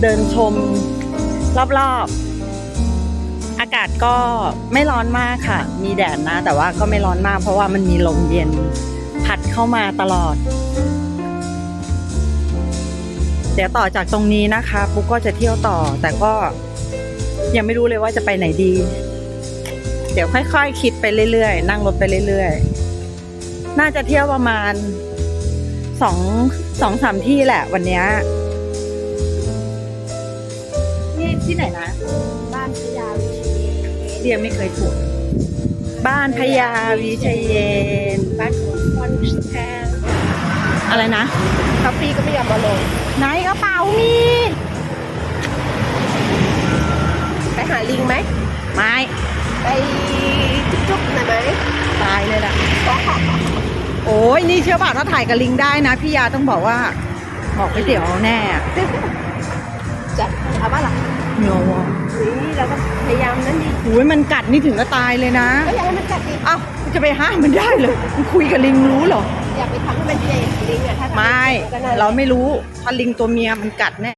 เดินชมรอบๆ อากาศก็ไม่ร้อนมากค่ะ มีแดดนะ แต่ว่าก็ไม่ร้อนมากเพราะว่ามันมีลมเย็นพัดเข้ามาตลอด เดี๋ยวต่อจากตรงนี้นะคะปุ๊กก็จะเที่ยวต่อ แต่ก็ยังไม่รู้เลยว่าจะไปไหนดี เดี๋ยวค่อยๆคิดไปเรื่อยๆ นั่งรถไปเรื่อยๆ น่าจะเที่ยวประมาณสองสองสามที่แหละวันนี้ ที่ไหนนะ บ้านพญาวิเชียรเรียกไม่เคยถูกบ้านพญาวิชัยเยนบ้านของฟอนแทนอะไรนะคาฟีก็ไม่ยอมมาลงไหนกระเป๋ามีไปหาลิงไหมไม่ไปจุ๊บๆหน่อยไหมตายเลยล่ะโอ้ยนี่เชื่อป่ะถ้าถ่ายกับลิงได้นะ พี่ยาต้องบอกว่าบอกไปเดี๋ยวเอาแน่อะจะเอาบ้าล่ะ เหนียววะนี่เราก็พยายามนั่นดิโอ้ยมันกัดนี่ถึงก็ตายเลยนะก็อยากให้มันกัดดิเอ้าจะไปห้ามมันได้เลยมันคุยกับลิงรู้เหรออยากไปทำให้มันเจ็บลิงอะถ้าทำไม่ก็นั่นแหละเราไม่รู้ถ้าลิงตัวเมียมันกัดแน่